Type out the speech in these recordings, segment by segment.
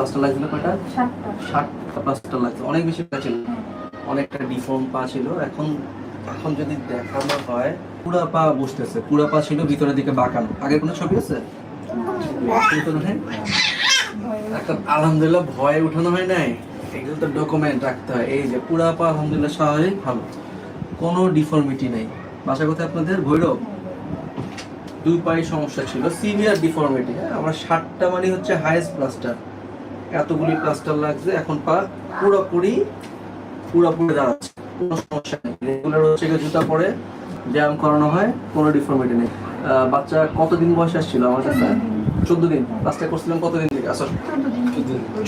Plaster লাগছিল সাতটা। ষাটটা প্লাস্টার লাগছে। অনেক বেশি ছিল। অনেকটা ডিফর্ম পা ছিল। এখন এখন যদি দেখানো হয় পুরা পা বসতেছে। পুরা পা ছিল ভিতরের দিকে বাঁকানো। আগে কোনো ছবি আছে? আলহামদুলিল্লাহ ভয়ে উঠানো হয় নাই। এগুলো তো ডকুমেন্ট রাখতে হয়। এই যে পুরা পা আলহামদুলিল্লাহ স্বাভাবিক ভালো। কোনো ডিফর্মিটি নেই। বাসা কোথায় আপনাদের? ভৈরব? দুই পায়ে সমস্যা ছিল। সিভিয়ার ডিফর্মিটি হ্যাঁ? আমার ষাটটা মানে হচ্ছে হাইয়েস্ট প্লাস্টার এতগুলি প্লাস্টার লাগছে, এখন পা পুরোপুরি পুরোপুরি দাঁড়াচ্ছে, কোনো সমস্যা নেই। রেগুলার হচ্ছে গিয়ে জুতা পরে ব্যায়াম করানো হয়, কোনো ডিফর্মিটি নেই। বাচ্চা কতদিন বয়স আসছিল আমার কাছে? চোদ্দ দিন। প্লাস্টার করছিলাম কতদিন থেকে? আসল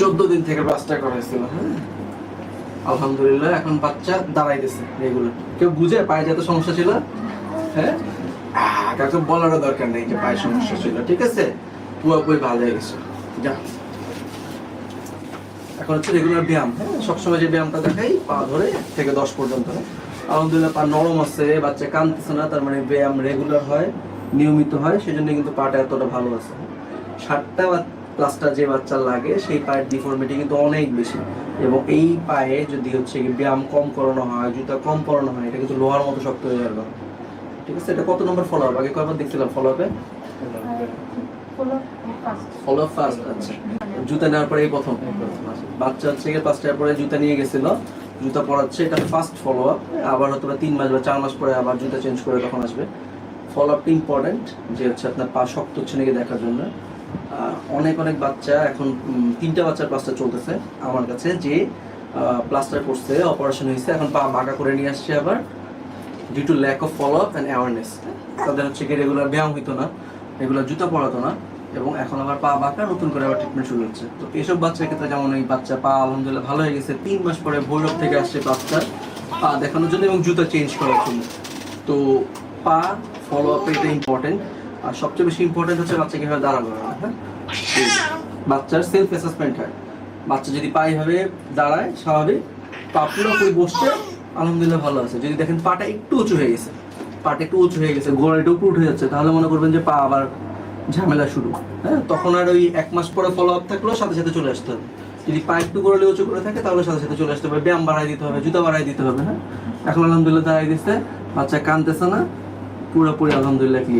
চোদ্দ দিন থেকে প্লাস্টার করা হয়েছিল হ্যাঁ। আলহামদুলিল্লাহ, এখন বাচ্চা দাঁড়াইতেছে রেগুলার কেউ বুঝে? পায়ে যেতে সমস্যা ছিল? হ্যাঁ? কাউকে বলারও দরকার নেই যে পায়ে সমস্যা ছিল। ঠিক আছে? পুরোপুরি ভালো হয়ে গেছে। যা এখন হচ্ছে রেগুলার ব্যায়াম হ্যাঁ? সবসময় যে ব্যায়ামটা দেখাই, পা ধরে থেকে দশ পর্যন্ত হ্যাঁ? আলহামদুলিল্লাহ পা নরম আছে, বাচ্চা কাঁদতেছে না, তার মানে ব্যায়াম রেগুলার হয়, নিয়মিত হয়, সেজন্য কিন্তু পাটা এতটা ভালো আছে ষাটটা প্লাসটা যে বাচ্চা লাগে, সেই পায়ের ডিফর্মিটি কিন্তু অনেক বেশি। এবং এই পায়ে যদি হচ্ছে কি ব্যায়াম কম করানো হয়, জুতা কম পরানো হয়, এটা কিন্তু লোহার মতো শক্ত হয়ে যাবে। ঠিক আছে? এটা কত নম্বর ফলো আপ আগে কয়বার দেখছিলাম ফলো আপে ফলো ফার্স্ট আচ্ছা। জুতা নেওয়ার পরে এই প্রথম বাচ্চা হচ্ছে গিয়ে পাঁচটার পরে জুতা নিয়ে গেছিল। জুতা পরাচ্ছে এটা ফার্স্ট ফলো আপ আবার হয়তো তিন মাস বা চার মাস পরে আবার জুতা চেঞ্জ করে তখন আসবে। ফলো আপটা ইম্পর্টেন্ট যে হচ্ছে আপনার পা শক্ত হচ্ছে নাকি দেখার জন্য। অনেক অনেক বাচ্চা এখন তিনটা বাচ্চার প্লাস্টার চলতেছে আমার কাছে যে প্লাস্টার করছে অপারেশন হয়েছে। এখন পা বাঁকা করে নিয়ে আসছে আবার। Due to lack of follow up and awareness তাদের হচ্ছে কি রেগুলার ব্যায়াম হইতো না। রেগুলার জুতো পরাতো না, এবং এখন আবার পা বাঁকা, নতুন করে আবার ট্রিটমেন্ট শুরু হচ্ছে। তো এইসব বাচ্চার ক্ষেত্রে যেমন এই বাচ্চা পা, আলহামদুলিল্লাহ ভালো হয়ে গেছে, তিন মাস পরে ভৈরব থেকে আসছে বাচ্চা পা দেখানোর জন্য এবং জুতো চেঞ্জ করার জন্য। তো পা ফলো আপ এটা ইম্পর্টেন্ট আর সবচেয়ে বেশি ইম্পর্টেন্ট হচ্ছে বাচ্চা কীভাবে দাঁড়ানো হ্যাঁ? বাচ্চার সেলফ অ্যাসেসমেন্ট হয়। বাচ্চা যদি পা এইভাবে দাঁড়ায়, স্বাভাবিক, পা পুরোপুরি বসছে, আলহামদুলিল্লাহ ভালো আছে। যদি দেখেন পাটা একটু উঁচু হয়ে গেছে পাটা একটু উঁচু হয়ে গেছে গোড়া একটু উঠে যাচ্ছে, তাহলে মনে করবেন যে পা আবার ঝামেলা শুরু। হ্যাঁ তখন আর ওই এক মাস পরে ফলো আপ থাকলেও সাথে সাথে চলে আসতে হবে। যদি পা একটু গোড়ালে উঁচু করে থাকে, তাহলে সাথে সাথে চলে আসতে হবে। ব্যায়াম বাড়াই দিতে হবে, জুতা বাড়াই দিতে হবে হ্যাঁ? এখন আলহামদুলিল্লাহ দাঁড়াই দিচ্ছে বাচ্চা কানতেছে না, পুরোপুরি আলহামদুলিল্লাহ clear।